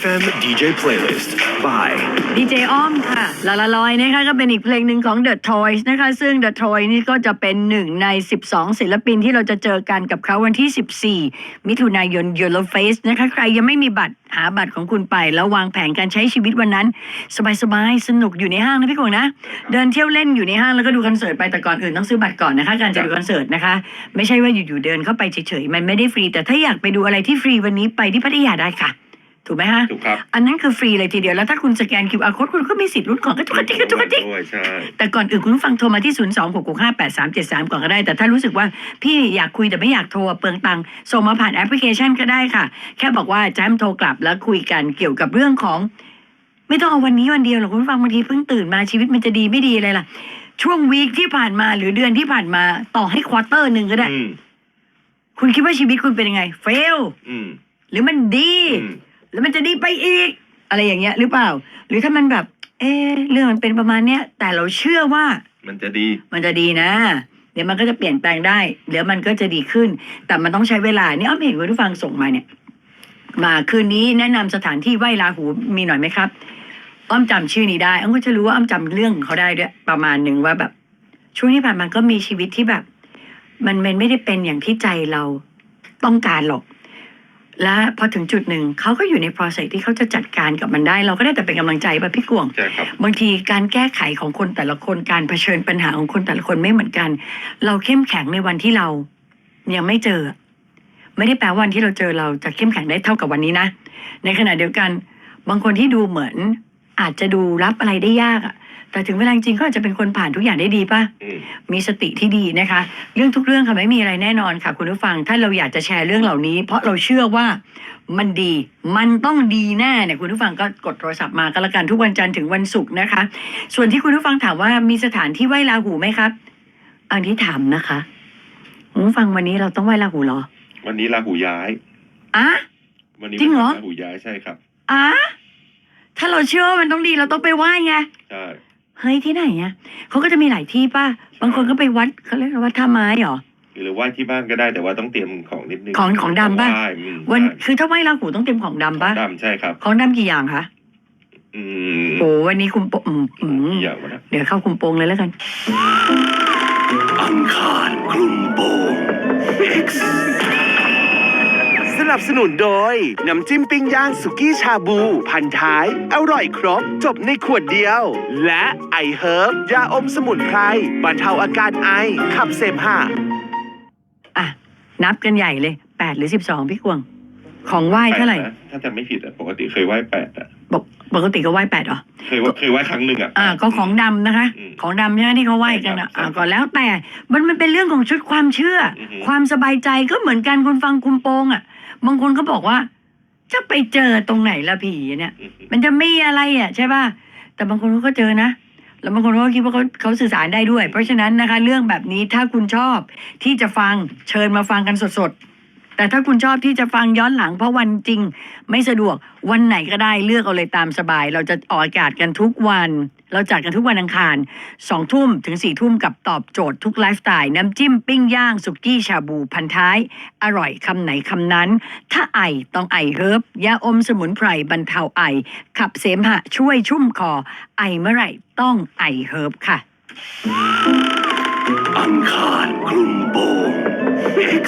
FM DJ Playlist by ดีเจอ้อมค่ะลาลาลอยนะคะก็เป็นอีกเพลงหนึ่งของ The Toys นะคะ ซึ่ง The Toys นี่ก็จะเป็นหนึ่งใน 12 ศิลปินที่เราจะเจอกันกับเขาวันที่ 14 มิถุนายน Yellow Face นะคะ ใครยังไม่มีบัตรหาบัตรของคุณไป แล้ววางแผนการใช้ชีวิตวันนั้น สบายๆ สนุกอยู่ในห้างนะพี่กงนะ เดินเที่ยวเล่นอยู่ในห้างแล้วก็ดูคอนเสิร์ตไปแต่ก่อนอื่นต้องซื้อบัตรก่อนนะคะ การจะดูคอนเสิร์ตนะคะ ไม่ใช่ว่าอยู่ๆเดินเข้าไปเฉยๆมันไม่ได้ฟรี แต่ถ้าอยากไปดูอะไรที่ฟรีวันนี้ไปที่พัทยาได้ค่ะ ถูกไหมฮะ ถูกครับอันนั้นคือฟรีเลยทีเดียว แล้วถ้าคุณสแกน QR code คุณก็มีสิทธิ์ลุ้นของกระจุกกระจิกกระจุกกระจิกด้วยใช่แต่ก่อนอื่นคุณผู้ฟังโทรมาที่ 0 2 6 6 5 8 3 7 3 ก่อนก็ได้ แต่ถ้ารู้สึกว่าพี่อยากคุยแต่ไม่อยากโทรเปลืองตังค์ส่งมาผ่านแอปพลิเคชันก็ได้ค่ะ แค่บอกว่าจะให้มันโทรกลับแล้วคุยกันเกี่ยวกับเรื่องของ ไม่ต้องเอาวันนี้วันเดียวหรอกคุณผู้ฟังบางทีเพิ่งตื่นมาชีวิตมันจะดีไม่ดีอะไรล่ะ ช่วงวีคที่ผ่านมาหรือเดือนที่ผ่านมาต่อให้ควอเตอร์หนึ่งก็ได้ อืมคุณคิดว่าชีวิตคุณเป็นยังไง เฟล อืมหรือมันดี อืม แล้วมันจะดีไปอีก อะไรอย่างเงี้ย หรือเปล่า หรือถ้ามันแบบ เอ๊ะเรื่องมันเป็นประมาณเนี้ยแต่เราเชื่อว่า มันจะดี มันจะดีนะ เดี๋ยวมันก็จะเปลี่ยนแปลงได้ เดี๋ยวมันก็จะดีขึ้น แต่มันต้องใช้เวลานี่อ้อมเห็นคุณผู้ฟังส่งมาเนี่ย มาคืนนี้แนะนำสถานที่ไหว้ราหูมีหน่อยไหมครับ อ้อมจำชื่อนี้ได้อ้อมก็จะรู้ว่าอ้อมจำเรื่องของเขาได้ด้วยประมาณหนึ่งว่าแบบ ช่วงที่ผ่านมาก็มีชีวิตที่แบบ มันมันไม่ได้เป็นอย่างที่ใจเราต้องการหรอก และพอถึงจุดหนึ่งเขาก็อยู่ใน process ที่เขาจะจัดการกับมันได้ เราก็ได้แต่เป็นกำลังใจไปพี่กวง ใช่ครับ บางทีการแก้ไขของคนแต่ละคนการเผชิญปัญหาของคนแต่ละคนไม่เหมือนกัน เราเข้มแข็งในวันที่เรายังไม่เจอ ไม่ได้แปลว่าวันที่เราเจอเราจะเข้มแข็งได้เท่ากับวันนี้นะ ในขณะเดียวกัน บางคนที่ดูเหมือนอาจจะดูรับอะไรได้ยากอะ แต่ถึงเวลาจริงๆก็อาจจะเป็นคนผ่านทุกอย่างได้ดีป่ะอืมมีสติที่ดีนะคะ เรื่องทุกเรื่องค่ะไม่มีอะไรแน่นอนค่ะ คุณผู้ฟัง ถ้าเราอยากจะแชร์เรื่องเหล่านี้ เพราะเราเชื่อว่ามันดี มันต้องดีแน่เนี่ยคุณผู้ฟังก็กดโทรศัพท์มาก็แล้วกันทุกวันจันทร์ถึงวันศุกร์นะคะ ส่วนที่คุณผู้ฟังถามว่ามีสถานที่ไหว้ราหูไหมครับ อันนี้ถามนะคะคุณผู้ฟังวันนี้เราต้องไหว้ราหูเหรอ วันนี้ราหูย้ายอะ วันนี้จริงเหรอราหูย้ายใช่ครับ อะถ้าเราเชื่อว่ามันต้องดีเราต้องไปไหว้ไง ใช่ เฮ้ยที่ไหนอะเขาก็จะมีหลายที่ป่ะ บางคนก็ไปวัดเขาเรียกว่าวัดท่าไม้เหรอ หรือว่าที่บ้านก็ได้แต่ว่าต้องเตรียมของนิดนึงของของดำป่ะ ไหว้อืมวันใช่คือถ้าไหว้ราหูต้องเตรียมของดำขอป่ะงดำใช่ครับ ของดำกี่อย่างคะอืมโอ้วันนี้คุมโปงอืมอืมกี่อย่างวะนะเดี๋ยวเข้าคุมโปงเลยแล้วกัน อังคารคลุมโปง Mix สนับสนุนโดย น้ำจิ้มปิ้งย่างสุกี้ชาบู พันท้าย อร่อยครบ จบในขวดเดียว และไอเฮิร์บยาอมสมุนไพรบรรเทาอาการไอ ขับเสมหะ อะ นับกันใหญ่เลยแปดหรือสิบสองพี่กวง ของไหว้เท่าไหร่แปดนะถ้าจำไม่ผิดอะปกติเคยไหว้แปดอะบอก ปกติก็ไหว้แปดเหรอ เคยไหว้เคยไหว้ครั้งหนึ่งอะอ่าก็ของดำนะคะ อืมของดำใช่ไหมที่เขาไหว้กันอะใช่ครับอ่าก็แล้วแต่มันมันเป็นเรื่องของชุดความเชื่อออฮึความสบายใจก็เหมือนกันคนฟังคุมโปงอะ บางคนก็บอกว่า จะไปเจอตรงไหนละผีเนี่ย อืมมันจะมีอะไรอะใช่ป่ะแต่บางคนเขาก็เจอนะ แล้วบางคนเขาก็คิดว่าเขาเขาสื่อสารได้ด้วย เพราะฉะนั้นนะคะ เรื่องแบบนี้ถ้าคุณชอบที่จะฟังเชิญมาฟังกันสดๆ แต่ถ้าคุณชอบที่จะฟังย้อนหลังเพราะวันจริง ไม่สะดวกวันไหนก็ได้เลือกเอาเลยตามสบาย เราจะออกอากาศกันทุกวัน เราจัดกันทุกวันอังคารสองทุ่มถึงสี่ทุ่มกับตอบโจทย์ทุกไลฟ์สไตล์น้ำจิ้มปิ้งย่าง สุกี้ชาบูพันท้าย อร่อยคำไหนคำนั้น ถ้าไอต้องไอเฮิร์บยาอมสมุนไพรบรรเทาไอ ขับเสมหะช่วยชุ่มคอ ไอเมื่อไหร่ต้องไอเฮิร์บค่ะ อังคารคลุมโปง X